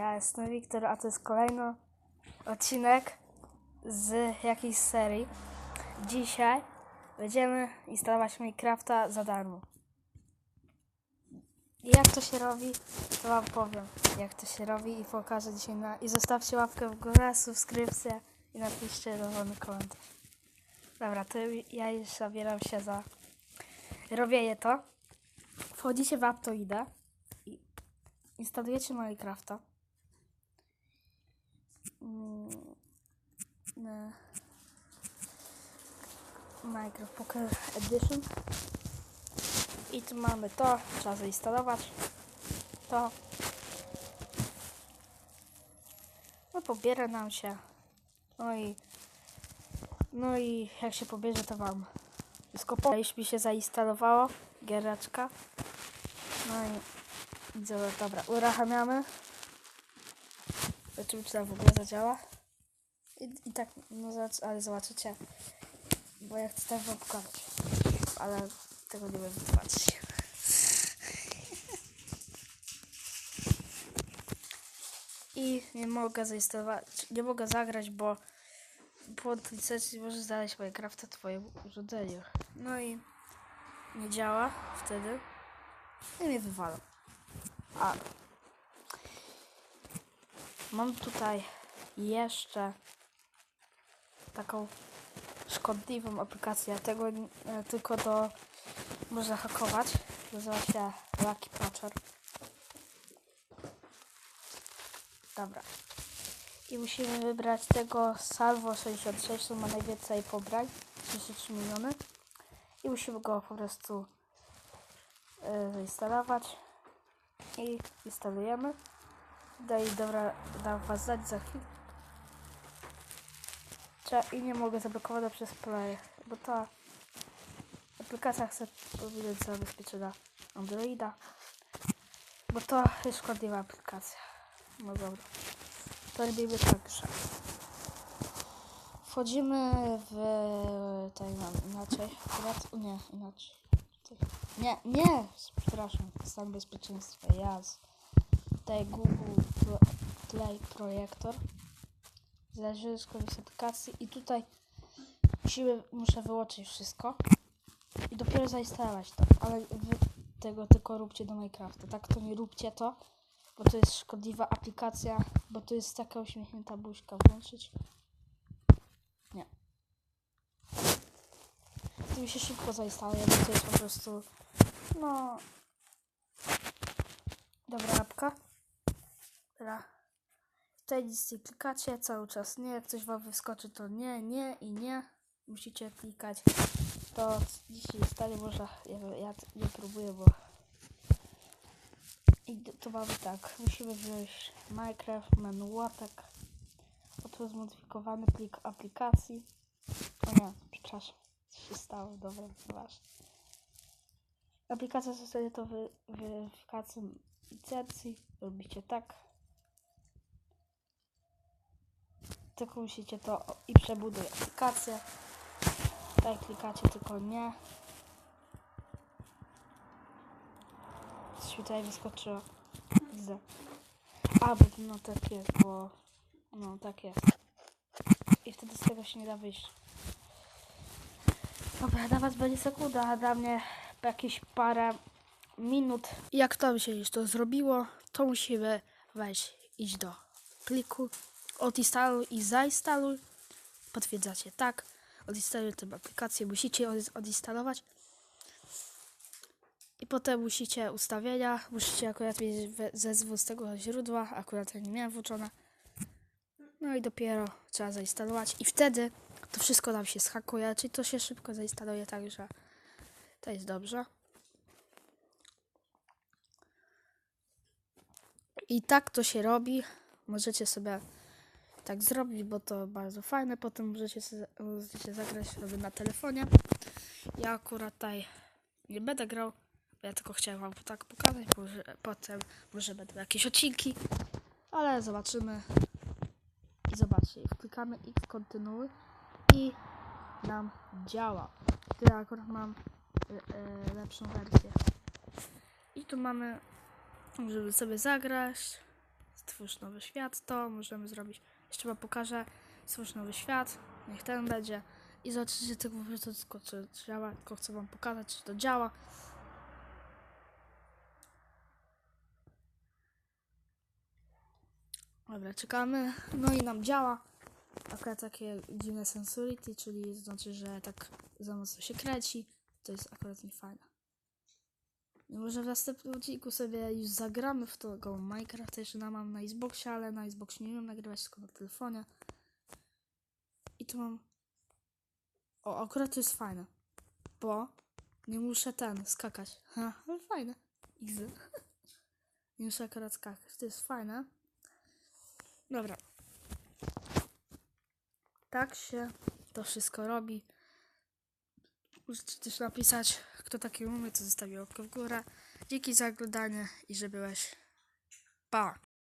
Ja jestem Wiktor, a to jest kolejny odcinek z jakiejś serii. Dzisiaj będziemy instalować Minecrafta za darmo. I jak to się robi, to wam powiem, jak to się robi i pokażę dzisiaj na... I zostawcie łapkę w górę, subskrypcję i napiszcie dowolny komentarz. Dobra, to ja już zabieram się za... Robię je to. Wchodzicie w Aptoida i instalujecie Minecrafta. Mm, na Minecraft Poker Edition. I tu mamy to, trzeba zainstalować to. No pobiera nam się. No i no i jak się pobierze to wam wszystko po. Już mi się zainstalowało giereczka. No i dobra, uruchamiamy. Zobaczymy, czy tam w ogóle zadziała. I, i tak, no ale zobaczycie, bo ja chcę tak wam pokazać, ale tego nie będę tłumaczyć. I nie mogę zainstalować, nie mogę zagrać, bo pod licencji może znaleźć Minecrafta twoim urządzeniu. No i nie działa wtedy. I mnie wywala. A mam tutaj jeszcze taką szkodliwą aplikację. Tego e, tylko do można hakować. Nazywa się Lucky Patcher. Dobra. I musimy wybrać tego Salvo 66, co ma najwięcej pobrań. 33 miliony. I musimy go po prostu e, zainstalować. I instalujemy. Daj, dobra, dam was znać za chwilę. Cze- I nie mogę zablokować przez play, bo ta aplikacja chce powiedzieć zabezpieczona Androida. Bo to jest szkodliwa aplikacja. No dobra. To robimy tak, że wchodzimy w tutaj mam inaczej. Nie, inaczej. Nie, nie, przepraszam, stan bezpieczeństwa, jaz. Tutaj Google Play Projektor. Zależy z aplikacji i tutaj musimy, muszę wyłączyć wszystko i dopiero zainstalować to, ale wy tego tylko róbcie do Minecrafta, tak to nie róbcie to, bo to jest szkodliwa aplikacja, bo to jest taka uśmiechnięta buźka włączyć. Nie. To mi się szybko zainstaluje, bo to jest po prostu, no, dobra apka. Dobra. Tutaj nic nie klikacie cały czas nie, jak coś wam wyskoczy to nie, nie i nie. Musicie klikać. To dzisiaj stanie może, ja, ja nie próbuję, bo i to mamy tak, musimy wziąć Minecraft, menu łatek, oto zmodyfikowany plik aplikacji. O nie, przepraszam, co się stało, dobra, ważne. Aplikacja zostanie to weryfikacją licencji, robicie tak. Tylko musicie to i przebuduj aplikację. Tutaj klikacie tylko nie. Coś tutaj wyskoczyło. Widzę. A, bo no tak jest, bo no tak jest. I wtedy z tego się nie da wyjść. Dobra, dla was będzie sekunda, a dla mnie jakieś parę minut. Jak to się już to zrobiło, to musimy wejść, iść do pliku, odinstaluj i zainstaluj. Potwierdzacie tak. Odinstaluj tę aplikację, musicie od- odinstalować. I potem musicie ustawienia, musicie akurat mieć zezwół z tego źródła, akurat ja nie miałem włączone. No i dopiero trzeba zainstalować i wtedy to wszystko nam się schakuje, czyli to się szybko zainstaluje, także to jest dobrze. I tak to się robi. Możecie sobie tak zrobić, bo to bardzo fajne. Potem możecie, sobie, zagrać sobie na telefonie. Ja akurat tutaj nie będę grał. Ja tylko chciałem wam tak pokazać, bo że, potem może będą jakieś odcinki, ale zobaczymy. I zobaczcie, klikamy X kontynuuj i nam działa. Ja akurat mam e, e, lepszą wersję. I tu mamy, żeby sobie zagrać stwórz nowy świat, to możemy zrobić. Jeszcze wam pokażę, stwórz nowy świat, niech ten będzie i zobaczycie tylko po prostu tylko, czy działa, tylko chcę wam pokazać, czy to działa. Dobra, czekamy. No i nam działa. Akurat takie dziwne sensority, czyli znaczy, że tak za mocno się kręci. To jest akurat nie fajne. I może w następnym odcinku sobie już zagramy w tego Minecrafta. Jeszcze na mam na Xboxie, ale na Xboxie nie wiem nagrywać, tylko na telefonie. I tu mam... O, akurat to jest fajne. Bo nie muszę ten, skakać. Ha, ale fajne. Easy. Nie muszę akurat skakać. To jest fajne. Dobra. Tak się to wszystko robi. Możecie też napisać, kto taki umie, to zostawił łapkę w górę. Dzięki za oglądanie i że byłeś. Pa!